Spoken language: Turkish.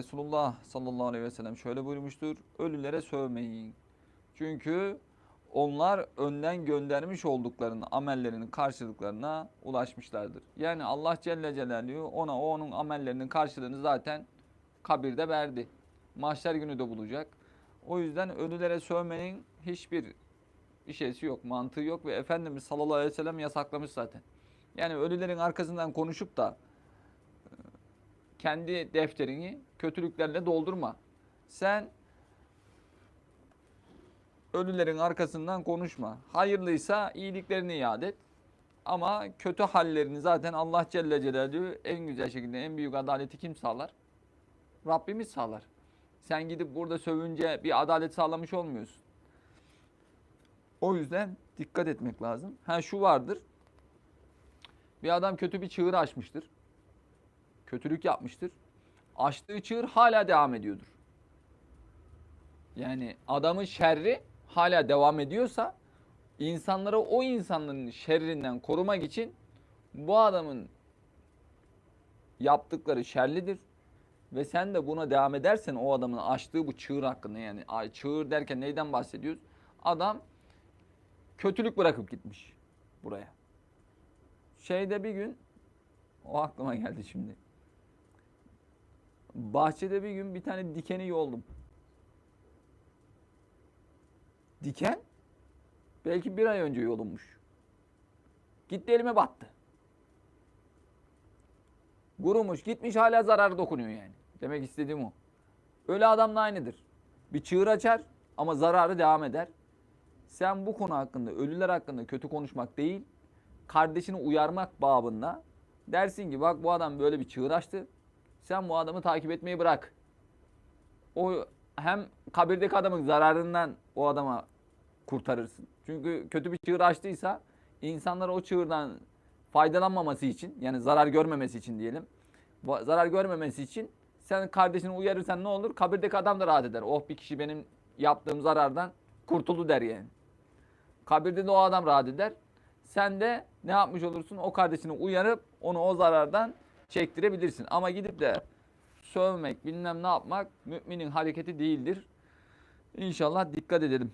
Resulullah sallallahu aleyhi ve sellem şöyle buyurmuştur. Ölülere sövmeyin. Çünkü onlar önden göndermiş olduklarını, amellerinin karşılıklarına ulaşmışlardır. Yani Allah Celle Celaluhu ona o onun amellerinin karşılığını zaten kabirde verdi. Mahşer günü de bulacak. O yüzden ölülere sövmenin hiçbir bir şeysi yok, mantığı yok ve Efendimiz sallallahu aleyhi ve sellem yasaklamış zaten. Yani ölülerin arkasından konuşup da kendi defterini kötülüklerle doldurma. Sen ölülerin arkasından konuşma. Hayırlıysa iyiliklerini iade et. Ama kötü hallerini zaten Allah Celle Celaluhu en güzel şekilde en büyük adaleti kim sağlar? Rabbimiz sağlar. Sen gidip burada sövünce bir adalet sağlamış olmuyorsun. O yüzden dikkat etmek lazım. Ha şu vardır. Bir adam kötü bir çığır açmıştır. Kötülük yapmıştır. Açtığı çığır hala devam ediyordur. Yani adamın şerri hala devam ediyorsa insanları o insanların şerrinden korumak için bu adamın yaptıkları şerlidir. Ve sen de buna devam edersen o adamın açtığı bu çığır hakkında yani çığır derken neyden bahsediyoruz? Adam kötülük bırakıp gitmiş buraya. Şeyde bir gün o aklıma geldi şimdi. Bahçede bir gün bir tane dikeni yoldum. Diken belki bir ay önce yolunmuş. Gitti elime battı. Kurumuş gitmiş hala zarar dokunuyor yani. Demek istediğim o. Öyle adamla aynıdır. Bir çığır açar ama zararı devam eder. Sen bu konu hakkında, ölüler hakkında kötü konuşmak değil, kardeşini uyarmak babında dersin ki bak bu adam böyle bir çığır açtı. Sen bu adamı takip etmeyi bırak. O hem kabirdeki adamın zararından o adama kurtarırsın. Çünkü kötü bir çığır açtıysa insanlar o çığırdan faydalanmaması için yani zarar görmemesi için diyelim. Zarar görmemesi için sen kardeşini uyarırsan ne olur? Kabirdeki adam da rahat eder. Oh bir kişi benim yaptığım zarardan kurtuldu der yani. Kabirde de o adam rahat eder. Sen de ne yapmış olursun? O kardeşini uyarıp onu o zarardan çektirebilirsin. Ama gidip de sövmek, bilmem ne yapmak müminin hareketi değildir. İnşallah dikkat edelim.